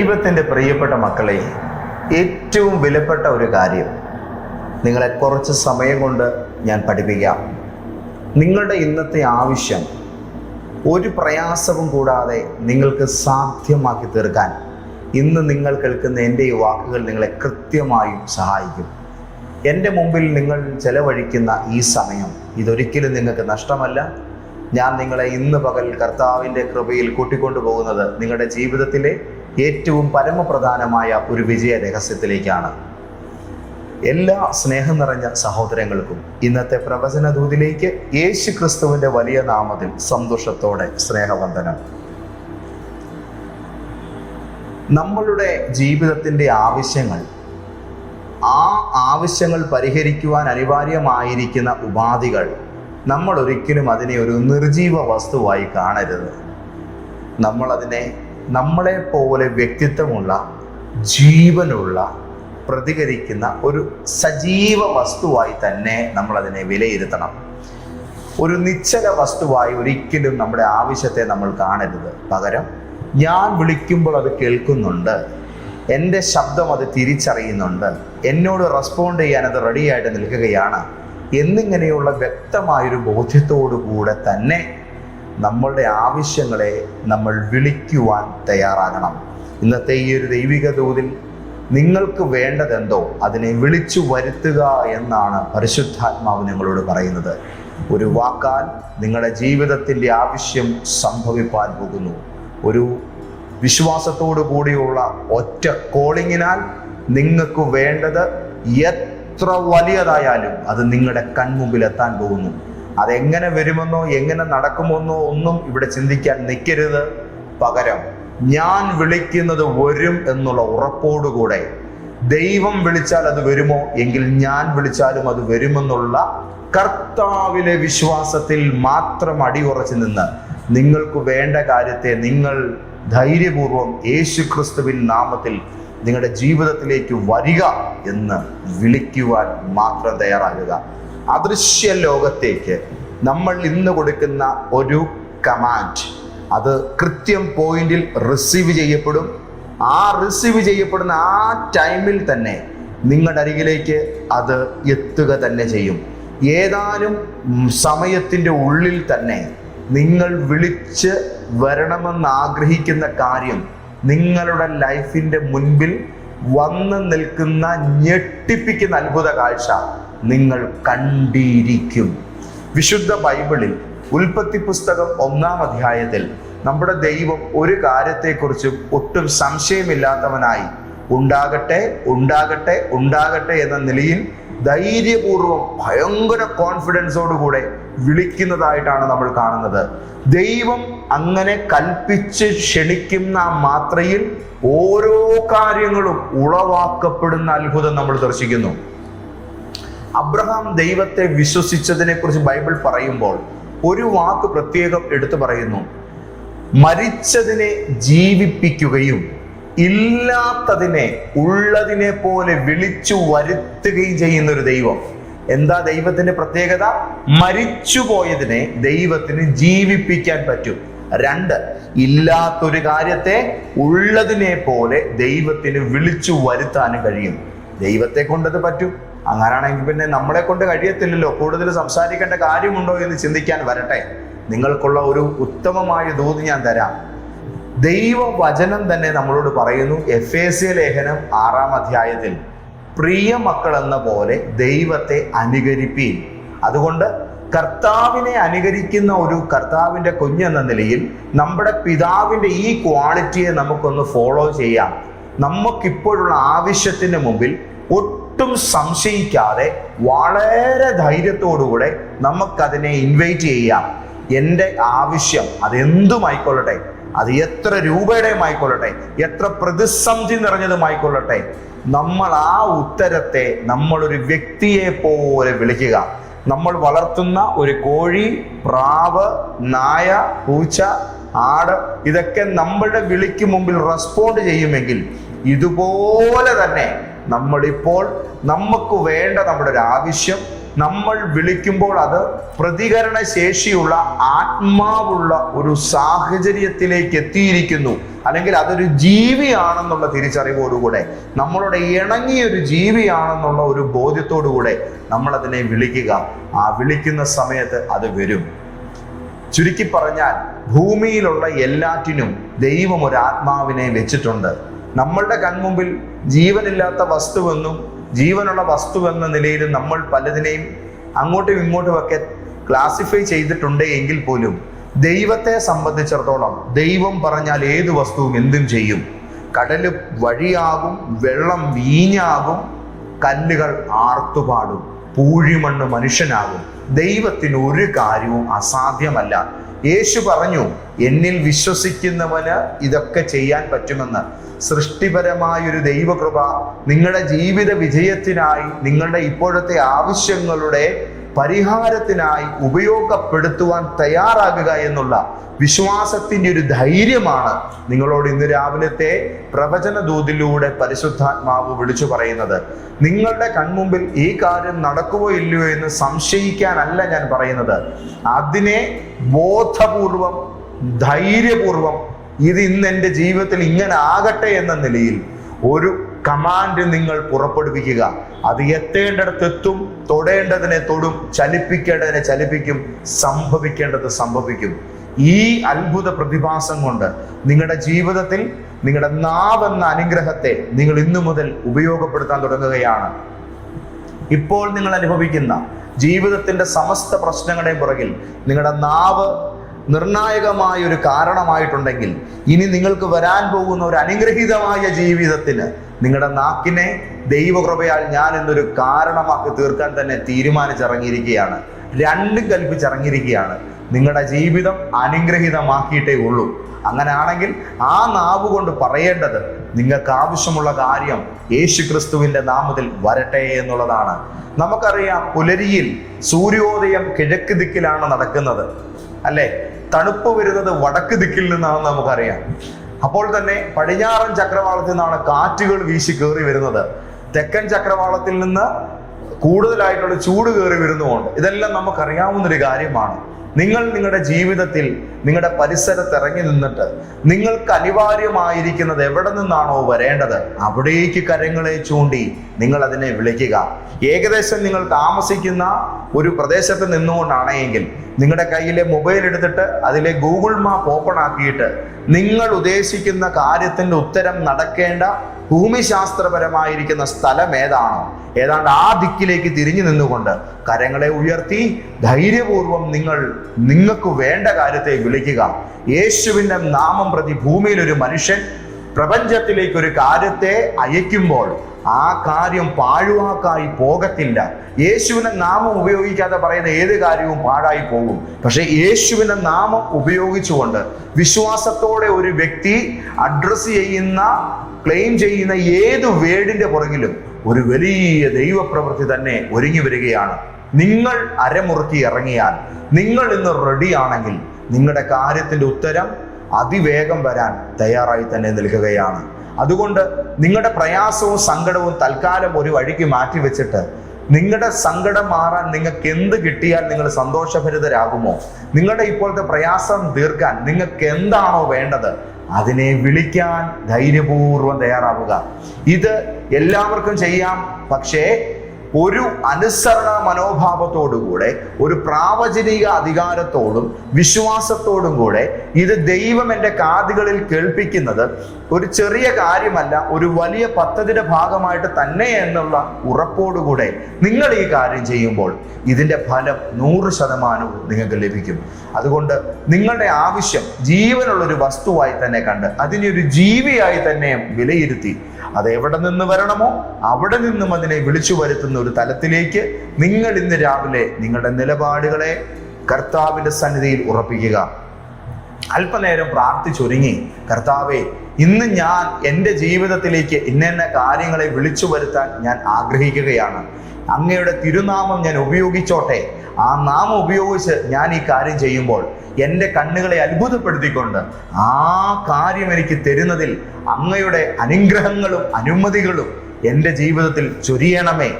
ദൈവത്തിന്റെ പ്രിയപ്പെട്ട മക്കളെ ഏറ്റവും വിലപ്പെട്ട ഒരു കാര്യം. നിങ്ങളെ കുറച്ച് സമയം കൊണ്ട് ഞാൻ പഠിപ്പിക്കാം. നിങ്ങളുടെ ഇന്നത്തെ ആവശ്യം ഒരു പ്രയാസവും കൂടാതെ നിങ്ങൾക്ക് സാധ്യമാക്കി തീർക്കാൻ ഇന്ന് നിങ്ങൾ കേൾക്കുന്ന എന്റെ ഈ വാക്കുകൾ നിങ്ങളെ കൃത്യമായും സഹായിക്കും. എന്റെ മുമ്പിൽ നിങ്ങൾ ചെലവഴിക്കുന്ന ഈ സമയം ഇതൊരിക്കലും നിങ്ങൾക്ക് നഷ്ടമല്ല. ഞാൻ നിങ്ങളെ ഇന്ന് പകൽ കർത്താവിന്റെ കൃപയിൽ കൂട്ടിക്കൊണ്ടു പോകുന്നത് നിങ്ങളുടെ ജീവിതത്തിലെ ഏറ്റവും പരമപ്രധാനമായ ഒരു വിജയ രഹസ്യത്തിലേക്കാണ്. എല്ലാ സ്നേഹം നിറഞ്ഞ സഹോദരങ്ങൾക്കും ഇന്നത്തെ പ്രവചന ദൂതിലേക്ക് യേശു ക്രിസ്തുവിന്റെ വലിയ നാമത്തിൽ സന്തോഷത്തോടെ സ്നേഹവന്ദനം. നമ്മളുടെ ജീവിതത്തിന്റെ ആവശ്യങ്ങൾ ആ ആവശ്യങ്ങൾ പരിഹരിക്കുവാൻ അനിവാര്യമായിരിക്കുന്ന ഉപാധികൾ നമ്മൾ ഒരിക്കലും അതിനെ ഒരു നിർജീവ വസ്തുവായി കാണരുത്. നമ്മളതിനെ നമ്മളെ പോലെ വ്യക്തിത്വമുള്ള ജീവനുള്ള പ്രതികരിക്കുന്ന ഒരു സജീവ വസ്തുവായി തന്നെ നമ്മളതിനെ വിലയിരുത്തണം. ഒരു നിശ്ചല വസ്തുവായി ഒരിക്കലും നമ്മുടെ ആവശ്യത്തെ നമ്മൾ കാണരുത്. പകരം ഞാൻ വിളിക്കുമ്പോൾ അത് കേൾക്കുന്നുണ്ട്. എന്റെ ശബ്ദം അത് തിരിച്ചറിയുന്നുണ്ട്. എന്നോട് റെസ്പോണ്ട് ചെയ്യാൻ അത് റെഡിയായിട്ട് നിൽക്കുകയാണ്. എന്നിങ്ങനെയുള്ള വ്യക്തമായൊരു ബോധ്യത്തോടു കൂടെ തന്നെ നമ്മളുടെ ആവശ്യങ്ങളെ നമ്മൾ വിളിക്കുവാൻ തയ്യാറാകണം. ഇന്നത്തെ ഈ ഒരു ദൈവിക ദൂതിൽ നിങ്ങൾക്ക് വേണ്ടതെന്തോ അതിനെ വിളിച്ചു വരുത്തുക എന്നാണ് പരിശുദ്ധാത്മാവ് നിങ്ങളോട് പറയുന്നത്. ഒരു വാക്കാൽ നിങ്ങളുടെ ജീവിതത്തിന്റെ ആവശ്യം സംഭവിപ്പാൻ പോകുന്നു. ഒരു വിശ്വാസത്തോടു കൂടിയുള്ള ഒറ്റ കോളിങ്ങിനാൽ നിങ്ങൾക്ക് വേണ്ടത് എത്ര വലിയതായാലും അത് നിങ്ങളുടെ കൺമുമ്പിൽ എത്താൻ പോകുന്നു. അതെങ്ങനെ വരുമെന്നോ എങ്ങനെ നടക്കുമെന്നോ ഒന്നും ഇവിടെ ചിന്തിക്കാൻ നിൽക്കരുത്. പകരം ഞാൻ വിളിക്കുന്നത് വരും എന്നുള്ള ഉറപ്പോടുകൂടെ. ദൈവം വിളിച്ചാൽ അത് വരുമോ? എങ്കിൽ ഞാൻ വിളിച്ചാലും അത് വരുമെന്നുള്ള കർത്താവിലെ വിശ്വാസത്തിൽ മാത്രം അടിയുറച്ചു നിന്ന് നിങ്ങൾക്ക് വേണ്ട കാര്യത്തെ നിങ്ങൾ ധൈര്യപൂർവം യേശു ക്രിസ്തുവിൻ നാമത്തിൽ നിങ്ങളുടെ ജീവിതത്തിലേക്ക് വരിക എന്ന് വിളിക്കുവാൻ മാത്രം തയ്യാറാകുക. അദൃശ്യ ലോകത്തേക്ക് നമ്മൾ ഇന്ന് കൊടുക്കുന്ന ഒരു കമാൻഡ്. അത് കൃത്യം പോയിന്റിൽ റിസീവ് ചെയ്യപ്പെടും. ആ റിസീവ് ചെയ്യപ്പെടുന്ന ആ ടൈമിൽ തന്നെ നിങ്ങളുടെ അരികിലേക്ക് അത് എത്തുക തന്നെ ചെയ്യും. ഏതാനും സമയത്തിന്റെ ഉള്ളിൽ തന്നെ നിങ്ങൾ വിളിച്ച് വരണമെന്ന് ആഗ്രഹിക്കുന്ന കാര്യം നിങ്ങളുടെ ലൈഫിന്റെ മുൻപിൽ വന്ന് നിൽക്കുന്ന ഞെട്ടിപ്പിക്കുന്ന അത്ഭുത കാഴ്ച. നിങ്ങൾ കണ്ടിരിക്കും. വിശുദ്ധ ബൈബിളിൽ ഉൽപ്പത്തി പുസ്തകം ഒന്നാം അധ്യായത്തിൽ നമ്മുടെ ദൈവം ഒരു കാര്യത്തെക്കുറിച്ചും ഒട്ടും സംശയമില്ലാത്തവനായി ഉണ്ടാകട്ടെ ഉണ്ടാകട്ടെ ഉണ്ടാകട്ടെ എന്ന നിലയിൽ ധൈര്യപൂർവം ഭയങ്കര കോൺഫിഡൻസോടുകൂടെ വിളിക്കുന്നതായിട്ടാണ് നമ്മൾ കാണുന്നത്. ദൈവം അങ്ങനെ കൽപ്പിച്ച് ക്ഷണിക്കുന്ന മാത്രയിൽ ഓരോ കാര്യങ്ങളും ഉളവാക്കപ്പെടുന്ന അത്ഭുതം നമ്മൾ ദർശിക്കുന്നു. അബ്രഹാം ദൈവത്തെ വിശ്വസിച്ചതിനെ കുറിച്ച് ബൈബിൾ പറയുമ്പോൾ ഒരു വാക്ക് പ്രത്യേകം എടുത്തു പറയുന്നു. മരിച്ചതിനെ ജീവിപ്പിക്കുകയും ഇല്ലാത്തതിനെ ഉള്ളതിനെ പോലെ വിളിച്ചു വരുത്തുകയും ചെയ്യുന്ന ഒരു ദൈവം. എന്താ ദൈവത്തിന്റെ പ്രത്യേകത? മരിച്ചുപോയതിനെ ദൈവത്തിന് ജീവിപ്പിക്കാൻ പറ്റും. രണ്ട് ഇല്ലാത്തൊരു കാര്യത്തെ ഉള്ളതിനെ പോലെ ദൈവത്തിന് വിളിച്ചു വരുത്താനും കഴിയും. ദൈവത്തെ കൊണ്ടത് പറ്റും. അങ്ങനാണെങ്കിൽ പിന്നെ നമ്മളെ കൊണ്ട് കഴിയത്തില്ലല്ലോ. കൂടുതൽ സംസാരിക്കേണ്ട കാര്യമുണ്ടോ എന്ന് ചിന്തിക്കാൻ വരട്ടെ. നിങ്ങൾക്കുള്ള ഒരു ഉത്തമമായ ദൂത് ഞാൻ തരാം. ദൈവവചനം തന്നെ നമ്മളോട് പറയുന്നു എഫ് എ സി ലേഖനം ആറാം അധ്യായത്തിൽ പ്രിയ മക്കൾ എന്ന പോലെ ദൈവത്തെ അനുകരിപ്പീൻ. അതുകൊണ്ട് കർത്താവിനെ അനുകരിക്കുന്ന ഒരു കർത്താവിന്റെ കുഞ്ഞെന്ന നിലയിൽ നമ്മുടെ പിതാവിന്റെ ഈ ക്വാളിറ്റിയെ നമുക്കൊന്ന് ഫോളോ ചെയ്യാം. നമുക്കിപ്പോഴുള്ള ആവശ്യത്തിന് മുമ്പിൽ സംശയിക്കാതെ വളരെ ധൈര്യത്തോടുകൂടെ നമുക്കതിനെ ഇൻവൈറ്റ് ചെയ്യാം. എന്റെ ആവശ്യം അതെന്തുമായിക്കൊള്ളട്ടെ? അത് എത്ര രൂപയുടെയും ആയിക്കൊള്ളട്ടെ എത്ര പ്രതിസന്ധി നിറഞ്ഞതുമായിക്കൊള്ളട്ടെ? നമ്മൾ ആ ഉത്തരത്തെ നമ്മളൊരു വ്യക്തിയെ പോലെ വിളിക്കുക. നമ്മൾ വളർത്തുന്ന ഒരു കോഴി പ്രാവ് നായ പൂച്ച ആട് ഇതൊക്കെ നമ്മളുടെ വിളിക്ക് മുമ്പിൽ റെസ്പോണ്ട് ചെയ്യുമെങ്കിൽ ഇതുപോലെ തന്നെ നമ്മളിപ്പോൾ നമുക്ക് വേണ്ട നമ്മുടെ ഒരു ആവശ്യം നമ്മൾ വിളിക്കുമ്പോൾ അത് പ്രതികരണ ശേഷിയുള്ള ആത്മാവുള്ള ഒരു സാഹചര്യത്തിലേക്ക് എത്തിയിരിക്കുന്നു. അല്ലെങ്കിൽ അതൊരു ജീവിയാണെന്നുള്ള തിരിച്ചറിവോടുകൂടെ നമ്മളുടെ ഇണങ്ങിയ ഒരു ജീവിയാണെന്നുള്ള ഒരു ബോധ്യത്തോടുകൂടെ നമ്മൾ അതിനെ വിളിക്കുക. ആ വിളിക്കുന്ന സമയത്ത് അത് വരും. ചുരുക്കി പറഞ്ഞാൽ ഭൂമിയിലുള്ള എല്ലാറ്റിനും ദൈവം ഒരു ആത്മാവിനെ വെച്ചിട്ടുണ്ട്. നമ്മളുടെ കൺമുമ്പിൽ ജീവനില്ലാത്ത വസ്തുവെന്നും ജീവനുള്ള വസ്തുവെന്ന നിലയിൽ നമ്മൾ പലതിനെയും അങ്ങോട്ടും ഇങ്ങോട്ടും ഒക്കെ ക്ലാസിഫൈ ചെയ്തിട്ടുണ്ട് എങ്കിൽ പോലും ദൈവത്തെ സംബന്ധിച്ചിടത്തോളം ദൈവം പറഞ്ഞാൽ ഏത് വസ്തുവും എന്തും ചെയ്യും. കടൽ വഴിയാകും വെള്ളം വീഞ്ഞാകും കല്ലുകൾ ആർത്തുപാടും പൂഴിമണ്ണ് മനുഷ്യനാകും. ദൈവത്തിന് ഒരു കാര്യവും അസാധ്യമല്ല. യേശു പറഞ്ഞു എന്നിൽ വിശ്വസിക്കുന്നവന് ഇതൊക്കെ ചെയ്യാൻ പറ്റുമെന്ന്. സൃഷ്ടിപരമായ ഒരു ദൈവകൃപ നിങ്ങളുടെ ജീവിത വിജയത്തിനായി നിങ്ങളുടെ ഇപ്പോഴത്തെ ആവശ്യങ്ങളുടെ പരിഹാരത്തിനായി ഉപയോഗപ്പെടുത്തുവാൻ തയ്യാറാകുക എന്നുള്ള വിശ്വാസത്തിന്റെ ഒരു ധൈര്യമാണ് നിങ്ങളോട് ഇന്ന് രാവിലത്തെ പ്രവചന ദൂതിലൂടെ പരിശുദ്ധാത്മാവ് വിളിച്ചു പറയുന്നത്. നിങ്ങളുടെ കൺമുമ്പിൽ ഈ കാര്യം നടക്കുമോ ഇല്ലയോ എന്ന് സംശയിക്കാനല്ല ഞാൻ പറയുന്നത്. അതിനെ ബോധപൂർവം ധൈര്യപൂർവം ഇത് ഇന്ന് എന്റെ ജീവിതത്തിൽ ഇങ്ങനെ ആകട്ടെ എന്ന നിലയിൽ ഒരു കമാൻഡ് നിങ്ങൾ പുറപ്പെടുവിക്കുക. അത് എത്തേണ്ടടത്ത് എത്തും തൊടേണ്ടതിനെ തൊടും ചലിപ്പിക്കേണ്ടതിനെ ചലിപ്പിക്കും സംഭവിക്കേണ്ടത് സംഭവിക്കും. ഈ അത്ഭുത പ്രതിഭാസം കൊണ്ട് നിങ്ങളുടെ ജീവിതത്തിൽ നിങ്ങളുടെ നാവെന്ന അനുഗ്രഹത്തെ നിങ്ങൾ ഇന്നു മുതൽ ഉപയോഗപ്പെടുത്താൻ തുടങ്ങുകയാണ്. ഇപ്പോൾ നിങ്ങൾ അനുഭവിക്കുന്ന ജീവിതത്തിന്റെ സമസ്ത പ്രശ്നങ്ങളുടെയും പുറകിൽ നിങ്ങളുടെ നാവ് നിർണായകമായ ഒരു കാരണമായിട്ടുണ്ടെങ്കിൽ ഇനി നിങ്ങൾക്ക് വരാൻ പോകുന്ന ഒരു അനുഗ്രഹീതമായ ജീവിതത്തിന് നിങ്ങളുടെ നാക്കിനെ ദൈവകൃപയാൽ ഞാൻ എന്നൊരു കാരണമാക്കി തീർക്കാൻ തന്നെ തീരുമാനിച്ചിറങ്ങിയിരിക്കുകയാണ്. രണ്ടും കൽപ്പിച്ചിറങ്ങിയിരിക്കുകയാണ് നിങ്ങളുടെ ജീവിതം അനുഗ്രഹീതമാക്കിയിട്ടേ ഉള്ളൂ. അങ്ങനെയാണെങ്കിൽ ആ നാവ് കൊണ്ട് പറയേണ്ടത് നിങ്ങൾക്ക് ആവശ്യമുള്ള കാര്യം യേശു ക്രിസ്തുവിന്റെ നാമത്തിൽ വരട്ടെ എന്നുള്ളതാണ്. നമുക്കറിയാം പുലരിയിൽ സൂര്യോദയം കിഴക്ക് ദിക്കിലാണ് നടക്കുന്നത്. അല്ലെ? തണുപ്പ് വരുന്നത് വടക്ക് ദിക്കിൽ നിന്നാണെന്ന് നമുക്കറിയാം. അപ്പോൾ തന്നെ പടിഞ്ഞാറൻ ചക്രവാളത്തിൽ നിന്നാണ് കാറ്റുകൾ വീശി കയറി വരുന്നത്. തെക്കൻ ചക്രവാളത്തിൽ നിന്ന് കൂടുതലായിട്ടുള്ള ചൂട് കയറി വരുന്നുമുണ്ട് ഇതെല്ലാം നമുക്കറിയാവുന്ന ഒരു കാര്യമാണ്. നിങ്ങൾ നിങ്ങളുടെ ജീവിതത്തിൽ നിങ്ങളുടെ പരിസരത്ത് ഇറങ്ങി നിന്നിട്ട് നിങ്ങൾക്ക് അനിവാര്യമായിരിക്കുന്നത് എവിടെ നിന്നാണോ വരേണ്ടത് അവിടേക്ക് കരങ്ങളെ ചൂണ്ടി നിങ്ങൾ അതിനെ വിളിക്കുക. ഏകദേശം നിങ്ങൾ താമസിക്കുന്ന ഒരു പ്രദേശത്ത് നിന്നുകൊണ്ടാണെങ്കിൽ നിങ്ങളുടെ കയ്യിലെ മൊബൈൽ എടുത്തിട്ട് അതിലെ ഗൂഗിൾ മാപ്പ് ഓപ്പൺ ആക്കിയിട്ട് നിങ്ങൾ ഉദ്ദേശിക്കുന്ന കാര്യത്തിന്റെ ഉത്തരം നടക്കേണ്ട ഭൂമിശാസ്ത്രപരമായിരിക്കുന്ന സ്ഥലം ഏതാണോ? ഏതാണ്ട് ആ ദിക്കിലേക്ക് തിരിഞ്ഞു നിന്നുകൊണ്ട് കരങ്ങളെ ഉയർത്തി ധൈര്യപൂർവം നിങ്ങൾ നിങ്ങൾക്ക് വേണ്ട കാര്യത്തെ വിളിക്കുക. യേശുവിന്റെ നാമം പ്രതി ഭൂമിയിൽ ഒരു മനുഷ്യൻ പ്രപഞ്ചത്തിലേക്ക് ഒരു കാര്യത്തെ അയക്കുമ്പോൾ ആ കാര്യം പാഴുവാക്കായി പോകത്തില്ല. യേശുവിനെ നാമം ഉപയോഗിക്കാതെ പറയുന്ന ഏത് കാര്യവും പാഴായി പോകും. പക്ഷേ യേശുവിനെ നാമം ഉപയോഗിച്ചുകൊണ്ട് വിശ്വാസത്തോടെ ഒരു വ്യക്തി അഡ്രസ് ചെയ്യുന്ന ക്ലെയിം ചെയ്യുന്ന ഏത് വേടിന്റെ പുറകിലും ഒരു വലിയ ദൈവപ്രവൃത്തി തന്നെ ഒരുങ്ങി വരികയാണ്. നിങ്ങൾ അരമുറുക്കി ഇറങ്ങിയാൽ നിങ്ങൾ ഇന്ന് റെഡിയാണെങ്കിൽ നിങ്ങളുടെ കാര്യത്തിന്റെ ഉത്തരം അതിവേഗം വരാൻ തയ്യാറായി തന്നെ നിൽക്കുകയാണ്. അതുകൊണ്ട് നിങ്ങളുടെ പ്രയാസവും സങ്കടവും തൽക്കാലം ഒരു വഴിക്ക് മാറ്റി വെച്ചിട്ട് നിങ്ങളുടെ സങ്കടം മാറാൻ നിങ്ങൾക്ക് എന്ത് കിട്ടിയാൽ നിങ്ങൾ സന്തോഷഭരിതരാകുമോ? നിങ്ങളുടെ ഇപ്പോഴത്തെ പ്രയാസം തീർക്കാൻ നിങ്ങൾക്ക് എന്താണോ വേണ്ടത് അതിനെ വിളിക്കാൻ ധൈര്യപൂർവം തയ്യാറാവുക. ഇത് എല്ലാവർക്കും ചെയ്യാം പക്ഷേ ഒരു അനുസരണ മനോഭാവത്തോടുകൂടെ ഒരു പ്രാവചനിക അധികാരത്തോടും വിശ്വാസത്തോടും കൂടെ ഇത് ദൈവം എന്റെ കാതുകളിൽ കേൾപ്പിക്കുന്നത് ഒരു ചെറിയ കാര്യമല്ല ഒരു വലിയ പദ്ധതിയുടെ ഭാഗമായിട്ട് തന്നെ എന്നുള്ള ഉറപ്പോടുകൂടെ നിങ്ങൾ ഈ കാര്യം ചെയ്യുമ്പോൾ ഇതിന്റെ ഫലം നൂറ് ശതമാനവും നിങ്ങൾക്ക് ലഭിക്കും. അതുകൊണ്ട് നിങ്ങളുടെ ആവശ്യം ജീവനുള്ള ഒരു വസ്തുവായി തന്നെ കണ്ട് അതിനെ ഒരു ജീവിയായി തന്നെ വിലയിരുത്തി അത് എവിടെ നിന്ന് വരണമോ അവിടെ നിന്നും അതിനെ വിളിച്ചു വരുത്തുന്ന ഒരു തലത്തിലേക്ക് നിങ്ങൾ ഇന്ന് രാവിലെ നിങ്ങളുടെ നിലപാടുകളെ കർത്താവിന്റെ സന്നിധിയിൽ ഉറപ്പിക്കുക. അല്പനേരം പ്രാർത്ഥിച്ചൊരുങ്ങി കർത്താവെ ഇന്ന് ഞാൻ എന്റെ ജീവിതത്തിലേക്ക് ഇന്ന കാര്യങ്ങളെ വിളിച്ചു വരുത്താൻ ഞാൻ ആഗ്രഹിക്കുകയാണ്. അങ്ങയുടെ തിരുനാമം ഞാൻ ഉപയോഗിച്ചോട്ടെ. ആ നാമം ഉപയോഗിച്ച് ഞാൻ ഈ കാര്യം ചെയ്യുമ്പോൾ എന്റെ കണ്ണുകളെ അത്ഭുതപ്പെടുത്തിക്കൊണ്ട് ആ കാര്യം എനിക്ക് തരുന്നതിൽ അങ്ങയുടെ അനുഗ്രഹങ്ങളും അനുമതികളും എന്റെ ജീവിതത്തിൽ ചൊരിയണമേ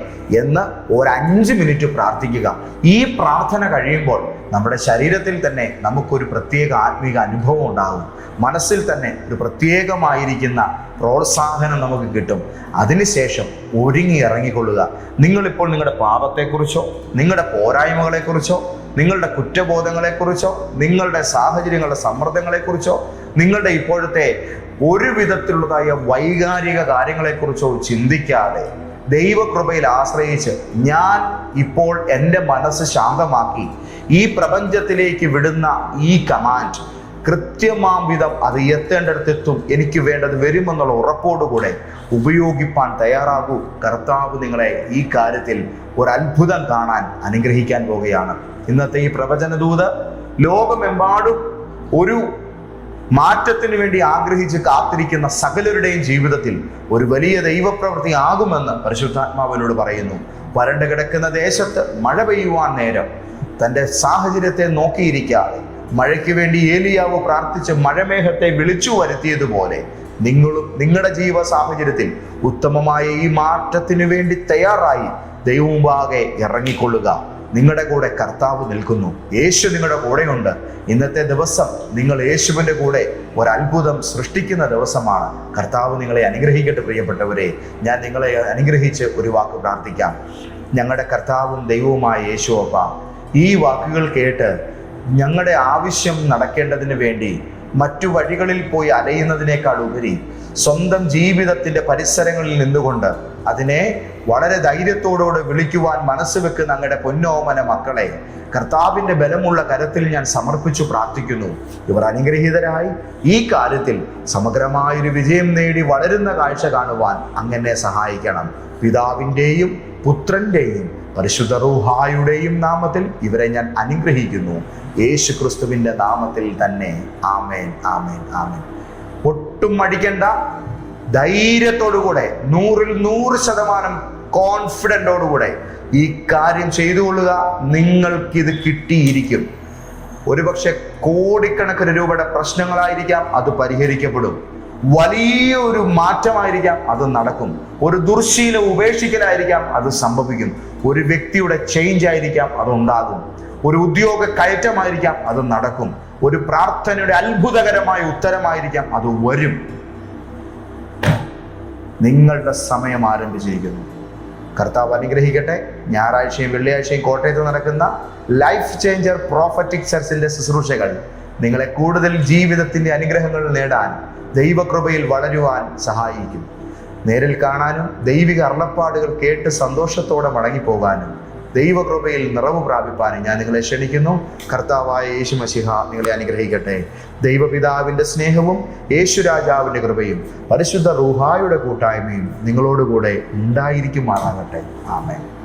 എന്ന് ഒരു അഞ്ച് മിനിറ്റ് പ്രാർത്ഥിക്കുക. ഈ പ്രാർത്ഥന കഴിയുമ്പോൾ നമ്മുടെ ശരീരത്തിൽ തന്നെ നമുക്കൊരു പ്രത്യേക ആത്മീക അനുഭവം ഉണ്ടാകും. മനസ്സിൽ തന്നെ ഒരു പ്രത്യേകമായിരിക്കുന്ന പ്രോത്സാഹനം നമുക്ക് കിട്ടും. അതിനുശേഷം ഒരുങ്ങി ഇറങ്ങിക്കൊള്ളുക. നിങ്ങളിപ്പോൾ നിങ്ങളുടെ പാപത്തെക്കുറിച്ചോ നിങ്ങളുടെ പോരായ്മകളെക്കുറിച്ചോ നിങ്ങളുടെ കുറ്റബോധങ്ങളെക്കുറിച്ചോ നിങ്ങളുടെ സാഹചര്യങ്ങളുടെ സമ്മർദ്ദങ്ങളെക്കുറിച്ചോ നിങ്ങളുടെ ഇപ്പോഴത്തെ ഒരു വിധത്തിലുള്ളതായ വൈകാരിക കാര്യങ്ങളെക്കുറിച്ചോ ചിന്തിക്കാതെ ദൈവകൃപയിൽ ആശ്രയിച്ച് ഞാൻ ഇപ്പോൾ എന്റെ മനസ്സ് ശാന്തമാക്കി ഈ പ്രപഞ്ചത്തിലേക്ക് വിടുന്ന ഈ കമാൻഡ് കൃത്യമാം വിധം അത് എത്തേണ്ടടുത്തെത്തും എനിക്ക് വേണ്ടത് വരുമെന്നുള്ള ഉറപ്പോടുകൂടെ ഉപയോഗിപ്പാൻ തയ്യാറാകൂ. കർത്താവ് നിങ്ങളെ ഈ കാര്യത്തിൽ ഒരു അത്ഭുതം കാണാൻ അനുഗ്രഹിക്കാൻ പോവുകയാണ്. ഇന്നത്തെ ഈ പ്രവചനദൂത് ലോകമെമ്പാടും ഒരു മാറ്റത്തിന് വേണ്ടി ആഗ്രഹിച്ച് കാത്തിരിക്കുന്ന സകലരുടെയും ജീവിതത്തിൽ ഒരു വലിയ ദൈവപ്രവൃത്തി ആകുമെന്ന് പരിശുദ്ധാത്മാവിനോട് പറയുന്നു. വരണ്ട് കിടക്കുന്ന ദേശത്ത് മഴ പെയ്യുവാൻ നേരം തന്റെ സാഹചര്യത്തെ നോക്കിയിരിക്കാതെ മഴയ്ക്ക് വേണ്ടി ഏലിയാവ് പ്രാർത്ഥിച്ച് മഴമേഘത്തെ വിളിച്ചു വരുത്തിയതുപോലെ നിങ്ങളും നിങ്ങളുടെ ജീവ സാഹചര്യത്തിൽ ഉത്തമമായ ഈ മാറ്റത്തിനു വേണ്ടി തയ്യാറായി ദൈവമുമ്പാകെ ഇറങ്ങിക്കൊള്ളുക. നിങ്ങളുടെ കൂടെ കർത്താവ് നിൽക്കുന്നു. യേശു നിങ്ങളുടെ കൂടെയുണ്ട്. ഇന്നത്തെ ദിവസം നിങ്ങൾ യേശുവിന്റെ കൂടെ ഒരത്ഭുതം സൃഷ്ടിക്കുന്ന ദിവസമാണ്. കർത്താവ് നിങ്ങളെ അനുഗ്രഹിക്കട്ടെ പ്രിയപ്പെട്ടവരെ. ഞാൻ നിങ്ങളെ അനുഗ്രഹിച്ച് ഒരു വാക്ക് പ്രാർത്ഥിക്കാം. ഞങ്ങളുടെ കർത്താവും ദൈവവുമായ യേശുവപ്പ ഈ വാക്കുകൾ കേട്ട് ഞങ്ങളുടെ ആവശ്യം നടക്കേണ്ടതിന് വേണ്ടി മറ്റു വഴികളിൽ പോയി അലയുന്നതിനേക്കാൾ ഉപരി സ്വന്തം ജീവിതത്തിന്റെ പരിസരങ്ങളിൽ നിന്നുകൊണ്ട് അതിനെ വളരെ ധൈര്യത്തോടുകൂടെ വിളിക്കുവാൻ മനസ്സ് വെക്കുന്ന അങ്ങയുടെ പൊന്നോമന മക്കളെ കർത്താവിന്റെ ബലമുള്ള കരത്തിൽ ഞാൻ സമർപ്പിച്ചു പ്രാർത്ഥിക്കുന്നു. ഇവർ അനുഗ്രഹീതരായി. ഈ കാര്യത്തിൽ സമഗ്രമായൊരു വിജയം നേടി വളരുന്ന കാഴ്ച കാണുവാൻ അങ്ങനെ സഹായിക്കണം. പിതാവിന്റെയും പുത്രന്റെയും പരിശുദ്ധ റൂഹായുടെയും നാമത്തിൽ ഇവരെ ഞാൻ അനുഗ്രഹിക്കുന്നു. യേശു ക്രിസ്തുവിന്റെ നാമത്തിൽ തന്നെ. ആമേൻ ആമേൻ ആമേൻ. ഒട്ടും മടിക്കണ്ട. ധൈര്യത്തോടുകൂടെ നൂറിൽ നൂറ് ശതമാനം കോൺഫിഡന്റോടുകൂടെ ഈ കാര്യം ചെയ്തുകൊള്ളുക നിങ്ങൾക്കിത് കിട്ടിയിരിക്കും. ഒരുപക്ഷെ കോടിക്കണക്കിന് രൂപയുടെ പ്രശ്നങ്ങളായിരിക്കാം അത് പരിഹരിക്കപ്പെടും. വലിയൊരു മാറ്റമായിരിക്കാം അത് നടക്കും. ഒരു ദുർശീല ഉപേക്ഷിക്കലായിരിക്കാം അത് സംഭവിക്കും. ഒരു വ്യക്തിയുടെ ചേഞ്ച് ആയിരിക്കാം അത് ഉണ്ടാകും. ഒരു ഉദ്യോഗ കയറ്റമായിരിക്കാം അത് നടക്കും. ഒരു പ്രാർത്ഥനയുടെ അത്ഭുതകരമായ ഉത്തരമായിരിക്കാം അത് വരും. നിങ്ങളുടെ സമയം ആരംഭിച്ചിരിക്കുന്നു. കർത്താവ് അനുഗ്രഹിക്കട്ടെ. ഞായറാഴ്ചയും വെള്ളിയാഴ്ചയും കോട്ടയത്ത് നടക്കുന്ന ലൈഫ് ചേഞ്ചർ പ്രോഫറ്റിക് ചർച്ചിന്റെ ശുശ്രൂഷകൾ. നിങ്ങളെ കൂടുതൽ ജീവിതത്തിന്റെ അനുഗ്രഹങ്ങൾ നേടാൻ ദൈവകൃപയിൽ വളരുവാൻ സഹായിക്കും. നേരിൽ കാണാനും ദൈവിക അരുളപ്പാടുകൾ കേട്ട് സന്തോഷത്തോടെ മടങ്ങിപ്പോകാനും ദൈവകൃപയിൽ നിറവ് പ്രാപിപ്പാൻ ഞാൻ നിങ്ങളെ ക്ഷണിക്കുന്നു. കർത്താവായ യേശു മസിഹ നിങ്ങളെ അനുഗ്രഹിക്കട്ടെ. ദൈവപിതാവിന്റെ സ്നേഹവും യേശു രാജാവിന്റെ കൃപയും പരിശുദ്ധ റൂഹായുടെ കൂട്ടായ്മയും നിങ്ങളോടുകൂടെ ഉണ്ടായിരിക്കുമാറാകട്ടെ. ആമേൻ.